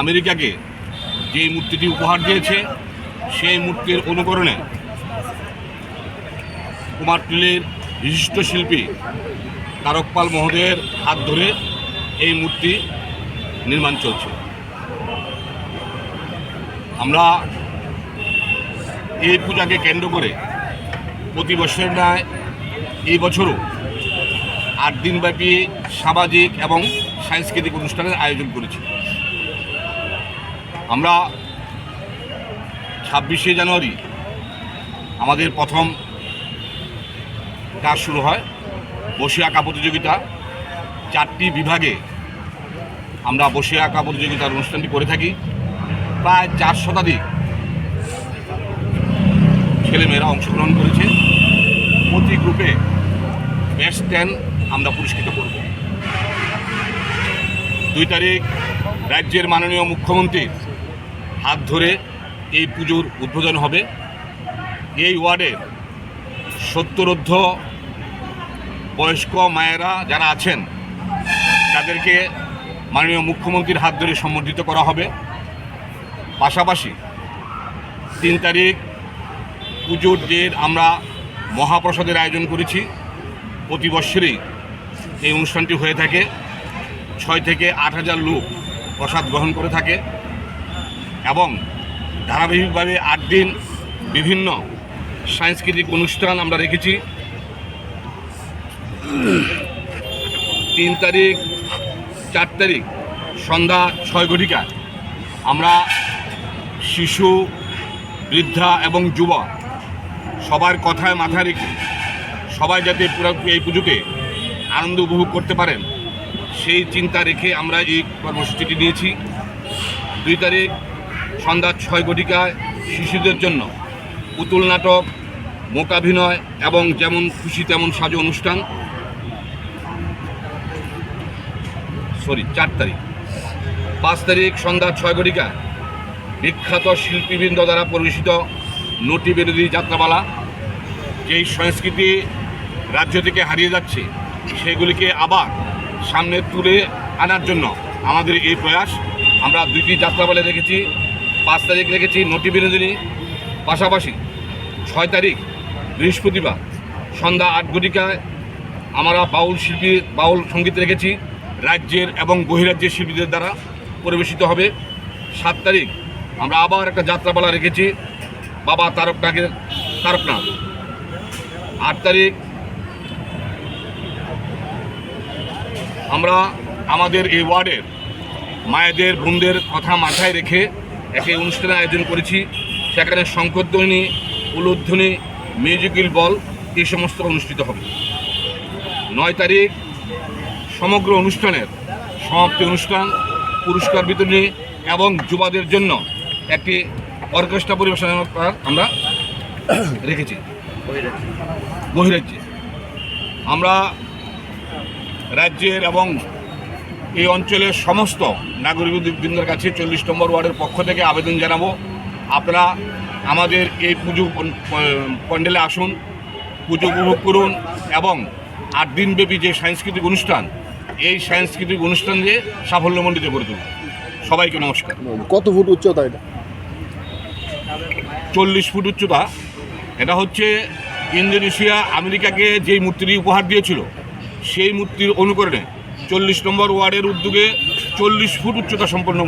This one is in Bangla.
আমেরিকাকে যে মূর্তিটি উপহার দিয়েছে, সেই মূর্তির অনুকরণে কুমারটুলির বিশিষ্ট শিল্পী তারকপাল মহোদয়ের হাত ধরে এই মূর্তি নির্মাণ চলছে। আমরা এই পূজাকে কেন্দ্র করে প্রতি বছরের ন্যায় এই বছরও আট দিনব্যাপী সামাজিক এবং সাংস্কৃতিক অনুষ্ঠানের আয়োজন করেছি। আমরা ছাব্বিশে জানুয়ারি আমাদের প্রথম কাজ শুরু হয়। বসে আঁকা প্রতিযোগিতা। চারটি বিভাগে আমরা বসে আঁকা প্রতিযোগিতার অনুষ্ঠানটি করে থাকি। প্রায় চার শতাধিক ছেলেমেয়েরা অংশগ্রহণ করেছে। প্রতি গ্রুপে বেস্ট টেন আমরা পুরস্কৃত করব। দুই তারিখ রাজ্যের মাননীয় মুখ্যমন্ত্রীর হাত ধরে এই পুজোর উদ্বোধন হবে। এই ওয়ার্ডের সত্তরোর্ধ বয়স্ক মায়েরা যারা আছেন, তাদেরকে মাননীয় মুখ্যমন্ত্রীর হাত ধরে সম্বর্ধিত করা হবে। পাশাপাশি তিন তারিখ পুজোর দিন আমরা মহাপ্রসাদের আয়োজন করেছি। প্রতি বৎসরেই এই অনুষ্ঠানটি হয়ে থাকে। ছয় থেকে আট হাজার লোক প্রসাদ গ্রহণ করে থাকে। এবং ধারাবাহিকভাবে আট দিন বিভিন্ন সাংস্কৃতিক অনুষ্ঠান আমরা রেখেছি। তিন তারিখ, চার তারিখ, সন্ধ্যা ছয় ঘটিকা আমরা শিশু, বৃদ্ধা এবং যুবা সবার কথায় মাথা রেখে সবাই যাতে পুরো এই পুজোকে আনন্দ উপভোগ করতে পারেন, সেই চিন্তা রেখে আমরা এই কর্মসূচিটি নিয়েছি। দুই তারিখ সন্ধ্যা ছয় ঘটিকায় শিশুদের জন্য পুতুল নাটক মোকাভিনয় এবং যেমন খুশি তেমন সাজো অনুষ্ঠান। সরি চার তারিখ। পাঁচ তারিখ সন্ধ্যা ছয় ঘটিকা বিখ্যাত শিল্পীবৃন্দ দ্বারা পরিবেশিত নটি বিরোধী যাত্রাপালা। যেই সংস্কৃতি রাজ্য থেকে হারিয়ে যাচ্ছে, সেগুলিকে আবার সামনে তুলে আনার জন্য আমাদের এই প্রয়াস। আমরা দুইটি যাত্রাপালা রেখেছি পাঁচ তারিখ রেখেছি নটি বিনোদিনী। পাশাপাশি ছয় তারিখ বৃহস্পতিবার সন্ধ্যা আট ঘটিকায় আমরা বাউল শিল্পী, বাউল সংগীত রেখেছি। রাজ্যের এবং বহিরাজ্যের শিল্পীদের দ্বারা পরিবেশিত হবে। সাত তারিখ আমরা আবার একটা যাত্রাপালা রেখেছি, বাবা তারকনাথের তারকনাথ। আট তারিখ আমরা আমাদের এই ওয়ার্ডের মায়েদের, বোনদের কথা মাথায় রেখে একটি অনুষ্ঠানের আয়োজন করেছি। সেখানে শঙ্করধ্বনি, উলুধ্বনি মিউজিক্যাল বল এই সমস্ত অনুষ্ঠিত হবে। নয় তারিখ সমগ্র অনুষ্ঠানের সমাপ্তি অনুষ্ঠান, পুরস্কার বিতরণী এবং যুবাদের জন্য একটি অর্কেস্ট্রা পরিবেশনা আমরা রেখেছি। বহিরাজ্যে আমরা রাজ্যের এবং এই অঞ্চলের সমস্ত নাগরিকবৃন্দের কাছে চল্লিশ নম্বর ওয়ার্ডের পক্ষ থেকে আবেদন জানাব। আপনারা আমাদের এই পুজো প্যান্ডেলে আসুন পুজো উপভোগ করুন এবং আট দিনব্যাপী যে সাংস্কৃতিক অনুষ্ঠান এই সাংস্কৃতিক অনুষ্ঠান দিয়ে সাফল্যমণ্ডিত করে তুলুন। সবাইকে নমস্কার। কত ফুট উচ্চতা এটা? চল্লিশ ফুট উচ্চতা। এটা হচ্ছে ইন্দোনেশিয়া আমেরিকাকে যেই মূর্তিটি উপহার দিয়েছিল সেই মূর্তির অনুকরণে চল্লিশ নম্বর ওয়ার্ডের উদ্যোগে চল্লিশ ফুট উচ্চতা সম্পন্ন